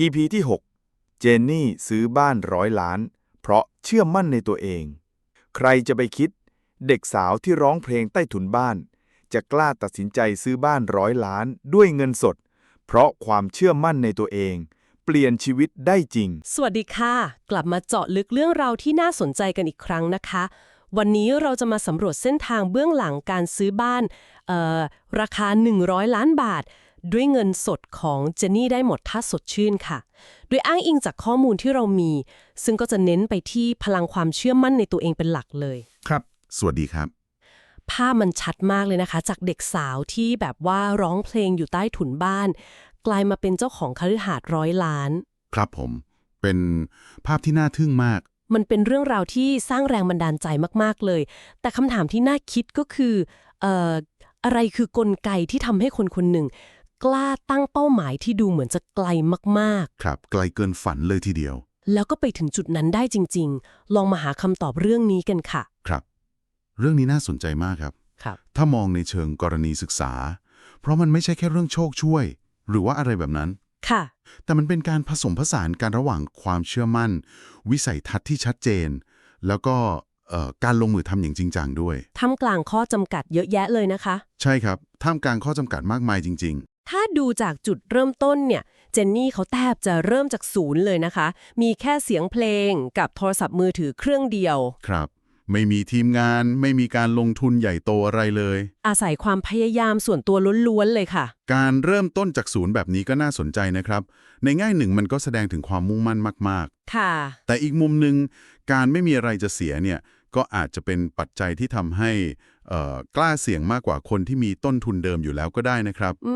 EP ที่ 6 เจนนี่ซื้อบ้านร้อยล้าน เพราะเชื่อมั่นในตัวเอง ใครจะไปคิด เด็กสาวที่ร้องเพลงใต้ถุนบ้าน จะกล้าตัดสินใจซื้อบ้านร้อยล้านด้วยเงินสด เพราะความเชื่อมั่นในตัวเอง เปลี่ยนชีวิตได้จริง สวัสดีค่ะ กลับมาเจาะลึกเรื่องราวที่น่าสนใจกันอีกครั้งนะคะ วันนี้เราจะมาสำรวจเส้นทางเบื้องหลังการซื้อบ้านราคา 100 ล้านบาท ด้วยเงินสดของเจนนี่ได้หมดถ้าสดชื่นค่ะ โดยอ้างอิงจากข้อมูลที่เรามี ซึ่งก็จะเน้นไปที่พลังความเชื่อมั่นในตัวเองเป็นหลักเลย ครับ สวัสดีครับ ภาพมันชัดมากเลยนะคะ จากเด็กสาวที่แบบว่าร้องเพลงอยู่ใต้ถุนบ้าน กลายมาเป็นเจ้าของคฤหาสน์ร้อยล้าน ครับผม เป็นภาพที่น่าทึ่งมาก มันเป็นเรื่องราวที่สร้างแรงบันดาลใจมากๆเลย แต่คำถามที่น่าคิดก็คือเอ่ออะไรคือกลไกที่ทำให้คนคนหนึ่ง กล้าตั้งเป้าหมายที่ดูเหมือนจะไกลมากครับ ไกลเกินฝันเลยทีเดียว ๆ แล้วก็ไปถึงจุดนั้นได้จริง ๆ ลองมาหาคำตอบเรื่องนี้กันค่ะ ครับ เรื่องนี้น่าสนใจมากครับ ครับ ถ้ามองในเชิงกรณีศึกษา เพราะมันไม่ใช่แค่เรื่องโชคช่วย หรือว่าอะไรแบบนั้น ค่ะ แต่มันเป็นการผสมผสานกันระหว่างความเชื่อมั่น วิสัยทัศน์ที่ชัดเจน แล้วก็เอ่อการลงมือทำอย่างจริงจังด้วย ท่ามกลางข้อจำกัดเยอะแยะเลยนะคะ ใช่ครับ ท่ามกลางข้อจำกัดมากมายจริง ถ้าดูจากจุดเริ่มต้นเนี่ย เจนนี่เขาแทบจะเริ่มจากศูนย์เลยนะคะ มีแค่เสียงเพลงกับโทรศัพท์มือถือเครื่องเดียวๆครับ ไม่มีทีมงาน ไม่มีการลงทุนใหญ่โตอะไรเลย อาศัยความพยายามส่วนตัวล้วนๆเลยค่ะ การเริ่มต้นจากศูนย์แบบนี้ก็น่าสนใจนะครับ ในแง่หนึ่งมันก็แสดงถึงความมุ่งมั่นมาก ค่ะ ๆ แต่อีกมุมหนึ่งการไม่มีอะไรจะเสียเนี่ยก็อาจจะเป็นปัจจัยที่ทำให้เอ่อ กล้าเสี่ยงมากกว่าคนที่มีต้นทุนเดิมอยู่แล้วก็ได้นะครับ อื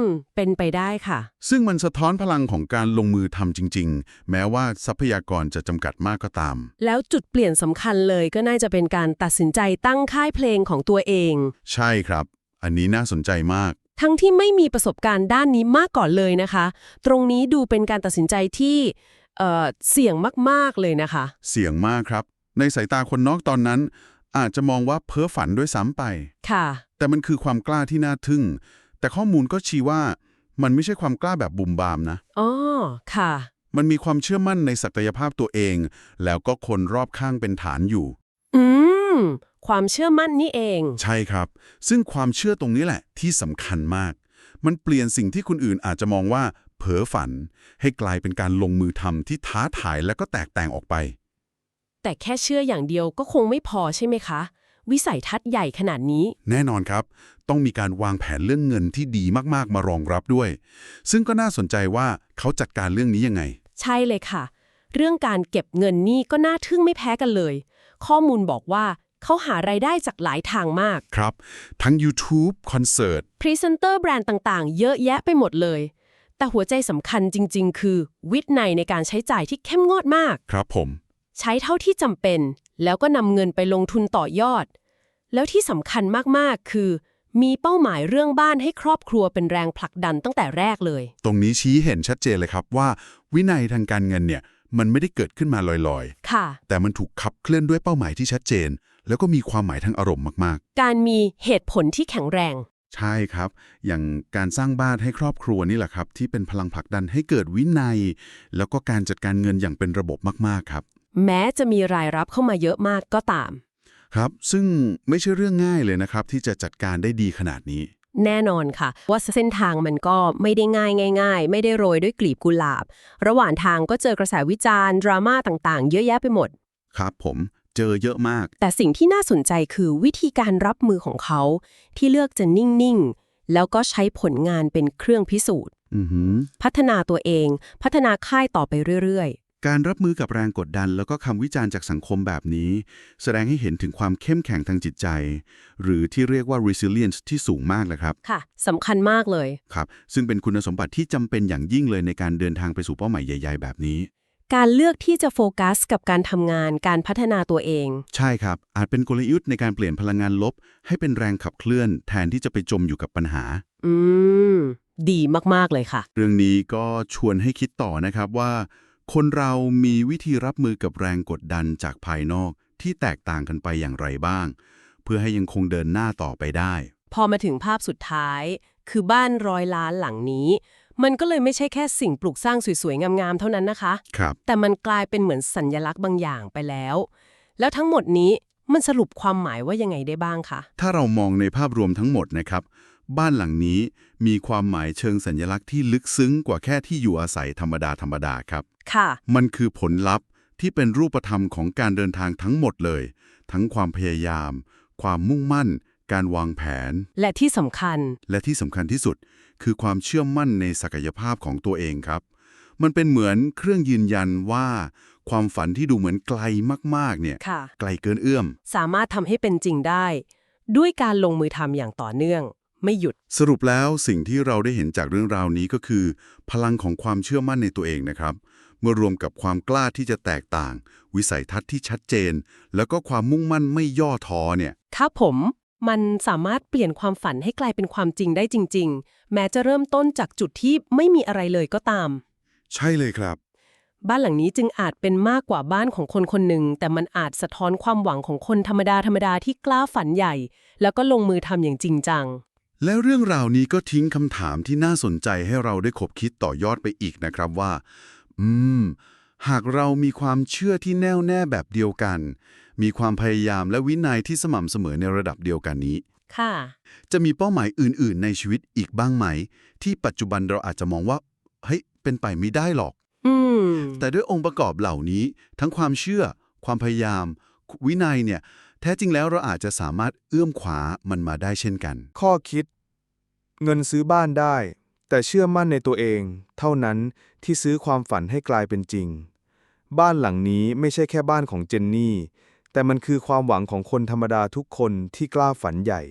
ม เป็นไปได้ค่ะ ซึ่งมันสะท้อนพลังของการลงมือทำจริง ๆ แม้ว่าทรัพยากรจะจำกัดมากก็ตาม แล้วจุดเปลี่ยนสำคัญเลยก็น่าจะเป็นการตัดสินใจตั้งค่ายเพลงของตัวเอง ใช่ครับ อันนี้น่าสนใจมาก ทั้งที่ไม่มีประสบการณ์ด้านนี้มาก่อนเลยนะคะ ตรงนี้ดูเป็นการตัดสินใจที่เอ่อเสี่ยงมากๆเลยนะคะ เสี่ยงมากครับ ในสายตาคนนอกตอนนั้น อาจจะมองว่าเพ้อฝันด้วยซ้ำไป ค่ะ แต่มันคือความกล้าที่น่าทึ่ง แต่ข้อมูลก็ชี้ว่ามันไม่ใช่ความกล้าแบบบุมบามนะอ๋อค่ะ มันมีความเชื่อมั่นในศักยภาพตัวเอง แล้วก็คนรอบข้างเป็นฐานอยู่ อืม ความเชื่อมั่นนี่เอง ใช่ครับ ซึ่งความเชื่อตรงนี้แหละที่สำคัญมาก มันเปลี่ยนสิ่งที่คนอื่นอาจจะมองว่าเพ้อฝัน ให้กลายเป็นการลงมือทำที่ท้าทายและก็แตกต่างออกไป แต่แค่เชื่ออย่างเดียวก็คงไม่พอใช่ไหมคะ วิสัยทัศน์ใหญ่ขนาดนี้ แน่นอนครับ ต้องมีการวางแผนเรื่องเงินที่ดีมากๆมารองรับด้วย ซึ่งก็น่าสนใจว่าเขาจัดการเรื่องนี้ยังไง ใช่เลยค่ะ เรื่องการเก็บเงินนี่ก็น่าทึ่งไม่แพ้กันเลย ข้อมูลบอกว่าเขาหารายได้จากหลายทางมาก ครับ ทั้ง YouTube คอนเสิร์ต พรีเซนเตอร์แบรนด์ต่างๆ เยอะแยะไปหมดเลย แต่หัวใจสำคัญจริง ๆ คือ วินัยในการใช้จ่ายที่เข้มงวดมาก ครับผม ใช้เท่าที่จำเป็น แล้วก็นำเงินไปลงทุนต่อยอด แล้วที่สำคัญมากๆ คือ มีเป้าหมายเรื่องบ้านให้ครอบครัวเป็นแรงผลักดันตั้งแต่แรกเลย ตรงนี้ชี้เห็นชัดเจนเลยครับว่า วินัยทางการเงินเนี่ยมันไม่ได้เกิดขึ้นมาลอยค่ะๆแต่มันถูกขับเคลื่อนด้วยเป้าหมายที่ชัดเจน แล้วก็มีความหมายทางอารมณ์มากการมีเหตุผลที่แข็งแรง ๆ ใช่ครับ อย่างการสร้างบ้านให้ครอบครัวนี่แหละครับ ที่เป็นพลังผลักดันให้เกิดวินัย แล้วก็การจัดการเงินอย่างเป็นระบบมากๆครับ แม้จะมีรายรับเข้ามาเยอะมากก็ตาม ครับ ซึ่งไม่ใช่เรื่องง่ายเลยนะครับ ที่จะจัดการได้ดีขนาดนี้ แน่นอนค่ะ ว่าเส้นทางมันก็ไม่ได้ง่ายง่ายๆ ไม่ได้โรยด้วยกลีบกุหลาบ ระหว่างทางก็เจอกระแสวิจารณ์ ดราม่าต่างๆ เยอะแยะไปหมด ครับผมเจอเยอะมาก แต่สิ่งที่น่าสนใจคือวิธีการรับมือของเขา ที่เลือกจะนิ่ง ๆ แล้วก็ใช้ผลงานเป็นเครื่องพิสูจน์อือหือพัฒนาตัวเอง พัฒนาค่ายต่อไปเรื่อย การรับมือกับแรงกดดัน แล้วก็คำวิจารณ์จากสังคมแบบนี้ แสดงให้เห็นถึงความเข้มแข็งทางจิตใจ หรือที่เรียกว่า resilience ที่สูงมากเลยครับๆค่ะสำคัญมากเลย ครับ ซึ่งเป็นคุณสมบัติที่จำเป็นอย่างยิ่งเลยในการเดินทางไปสู่เป้าหมายใหญ่ ๆ แบบนี้ การเลือกที่จะโฟกัส กับการทำงาน การพัฒนาตัวเอง ใช่ครับ อาจเป็นกลยุทธ์ในการเปลี่ยนพลังงานลบ ให้เป็นแรงขับเคลื่อน แทนที่จะไปจมอยู่กับปัญหา อืม ดีมากๆเลยค่ะ เรื่องนี้ก็ชวนให้คิดต่อนะครับว่า คนเรามีวิธีรับมือกับแรงกดดันจากภายนอกที่แตกต่างกันไปอย่างไรบ้าง เพื่อให้ยังคงเดินหน้าต่อไปได้ พอมาถึงภาพสุดท้าย คือบ้านร้อยล้านหลังนี้ มันก็เลยไม่ใช่แค่สิ่งปลูกสร้างสวยๆ งามๆ เท่านั้นนะคะ ครับ แต่มันกลายเป็นเหมือนสัญญลักษณ์บางอย่างไปแล้ว แล้วทั้งหมดนี้มันสรุปความหมายว่ายังไงได้บ้างคะ ถ้าเรามองในภาพรวมทั้งหมดนะครับ บ้านหลังนี้มีความหมายเชิงสัญลักษณ์ที่ลึกซึ้งกว่าแค่ที่อยู่อาศัยธรรมดาธรรมดาครับ ค่ะ มันคือผลลัพธ์ที่เป็นรูปธรรมของการเดินทางทั้งหมดเลย ทั้งความพยายาม ความมุ่งมั่น การวางแผน และที่สำคัญ และที่สำคัญที่สุด คือความเชื่อมั่นในศักยภาพของตัวเองครับ มันเป็นเหมือนเครื่องยืนยันว่า ความฝันที่ดูเหมือนไกลมากๆ เนี่ย ค่ะ ไกลเกินเอื้อม สามารถทำให้เป็นจริงได้ ด้วยการลงมือทำอย่างต่อเนื่อง ไม่หยุด สรุปแล้วสิ่งที่เราได้เห็นจากเรื่องราวนี้ก็คือ พลังของความเชื่อมั่นในตัวเองนะครับ เมื่อรวมกับความกล้าที่จะแตกต่าง วิสัยทัศน์ที่ชัดเจน แล้วก็ความมุ่งมั่นไม่ย่อท้อเนี่ยครับผมมันสามารถเปลี่ยนความฝันให้กลายเป็นความจริงได้จริง ๆ แม้จะเริ่มต้นจากจุดที่ไม่มีอะไรเลยก็ตาม ใช่เลยครับ บ้านหลังนี้จึงอาจเป็นมากกว่าบ้านของคนคนหนึ่ง แต่มันอาจสะท้อนความหวังของคนธรรมดาธรรมดาที่กล้าฝันใหญ่ แล้วก็ลงมือทำอย่างจริงจัง แล้วเรื่องราวนี้ก็ทิ้งคำถามที่น่าสนใจให้เราได้ขบคิดต่อยอดไปอีกนะครับว่า อืม หากเรามีความเชื่อที่แน่วแน่แบบเดียวกัน มีความพยายามและวินัยที่สม่ำเสมอในระดับเดียวกันนี้ ค่ะ จะมีเป้าหมายอื่น ๆ ในชีวิตอีกบ้างไหม ที่ปัจจุบันเราอาจจะมองว่า เฮ้ย เป็นไปไม่ได้หรอก อืม แต่ด้วยองค์ประกอบเหล่านี้ ทั้งความเชื่อ ความพยายาม วินัยเนี่ย แท้จริงแล้วเราอาจจะสามารถเอื้อมขวามันมาได้เช่นกัน ข้อคิด เงินซื้อบ้านได้ แต่เชื่อมั่นในตัวเอง เท่านั้นที่ซื้อความฝันให้กลายเป็นจริง บ้านหลังนี้ไม่ใช่แค่บ้านของเจนนี่ แต่มันคือความหวังของคนธรรมดาทุกคนที่กล้าฝันใหญ่